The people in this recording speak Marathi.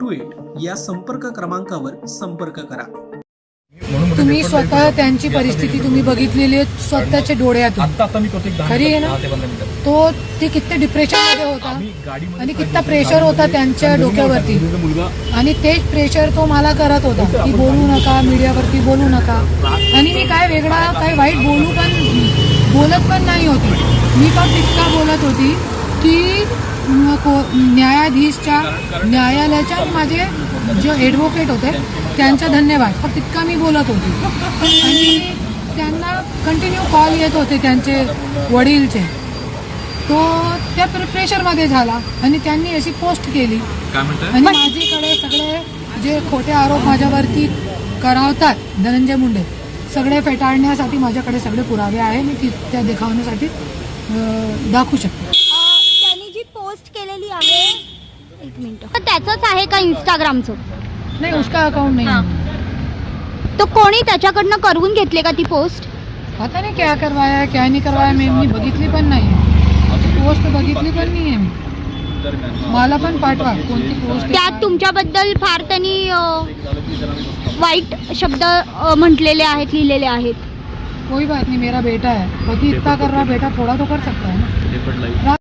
two eight या संपर्क क्रमांकावर संपर्क करा. म्हणजे तुम्ही स्वतः. त्यांची परिस्थिती तुम्ही बघितलेली आहे स्वतःच्या डोळ्यातून. खरी आहे मिनिटं, ना? ते तो किती डिप्रेशनमध्ये होता? आणि करतो, प्रेशर होता त्यांच्या डोक्यावरती. आणि तेच प्रेशर तो मला करत होता की बोलू नका मीडियावरती बोलू नका. आणि मी काय वेगळा काय वाईट बोलू पण बोलत पण नाही होती. मी फक्त इतका बोलत होती की न्यायाधीशच्या न्यायालयाच्या माझे जे ॲडव्होकेट होते त्यांचा धन्यवाद. फक्त इतका मी बोलत होती. आणि त्यांना कंटिन्यू कॉल येत होते त्यांचे वडीलचे. तो त्या प्रे- प्रेशरमध्ये झाला आणि त्यांनी अशी पोस्ट केली. आणि माझ्याकडे सगळे जे खोटे आरोप माझ्यावरती करावतात धनंजय मुंडे सगळे फेटाळण्यासाठी माझ्याकडे सगळे पुरावे आहे मी ती त्या देखावण्यासाठी दाखवू शकते अ, त्यांनी जी पोस्ट केलेली आहे एक मिनिट. तर त्याचंच आहे का इंस्टाग्रामचं नाही उसका अकाउंट नाही. तर कोणी त्याच्याकडनं करून घेतले का ती पोस्ट आता नाही क्या करवाया क्या नाही करवाया मी मी बघितली पण नाही. पोस्ट बघितली पण नाही आहे. मला पण पाठवा कोणती पोस्ट त्यात तुमच्याबद्दल फार त्यांनी अ, वाईट शब्द अ, म्हटलेले आहेत लिहिलेले आहेत. कोई बात नहीं मेरा बेटा है. पति इतना कर रहा बेटा थोड़ा तो कर सकता है ना.